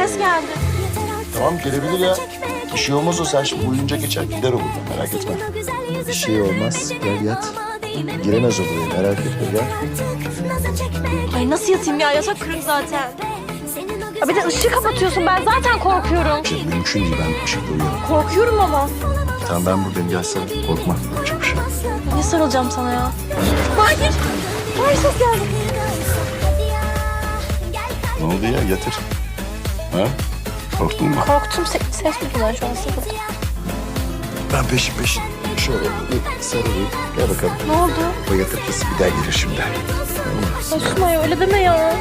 Ses geldi. Tamam gelebilir ya. Bir şey olmaz o sen şimdi uyuyunca geçer gider o buradan merak etme. Bir şey olmaz. Gel yat. Giremez o buraya merak etme gel. Ay nasıl yatayım ya? Yatak kırık zaten. Ya bir de ışığı kapatıyorsun. Ben zaten korkuyorum. Şey, mümkün değil ben ışıkla uyuyorum. Korkuyorum ama. Tamam ben buradayım gelsene. Korkma. Çok bir şey. Niye sarılacağım sana ya? Mahir! Mahir ses geldi. Ne oldu ya yatır. Ha? Korktun mu? Korktum. Se ses duydum şu an sıkıldım. Ben peşin peşin. Şöyle bir sarılayım. Gel bakalım. Ne oldu? Yatıp kız bir daha gelir şimdi. Sunay öyle deme ya. Ha?